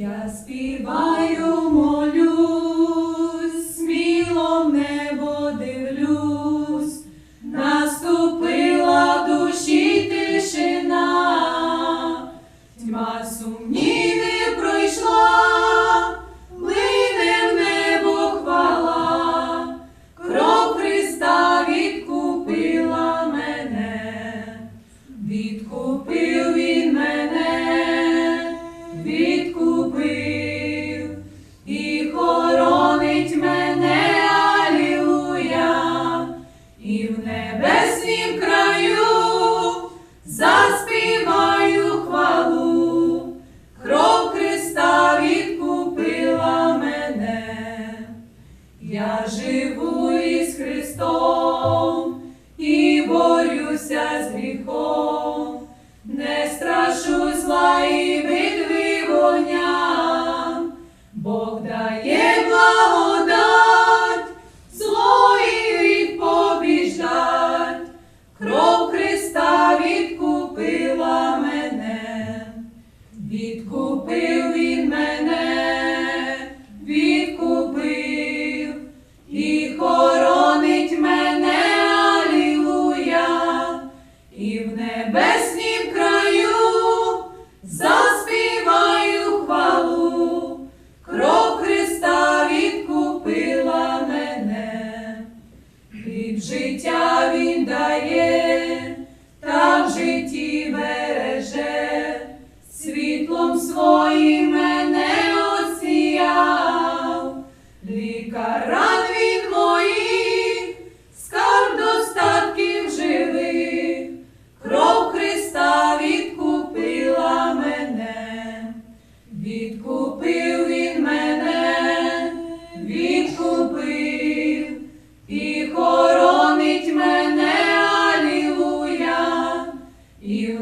Я співаю. в небеснім краю заспіваю хвалу, кров Христа відкупила мене, я живу із Христом і борюся з гріхом, не страшу зла і битви вогня, Бог дає.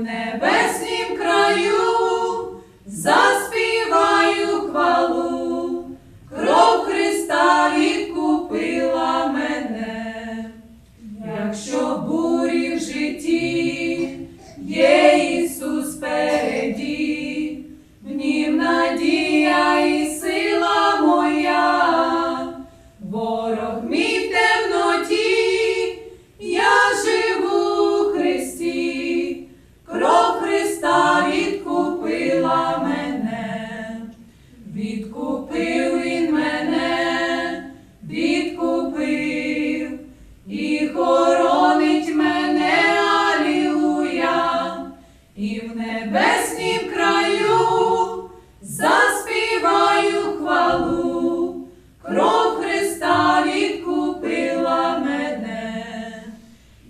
небеснім краю заспіваю хвалу, кров Христа відкупила мене, якщо бурі в житті є.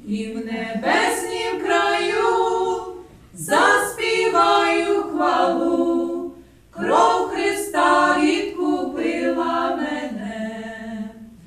you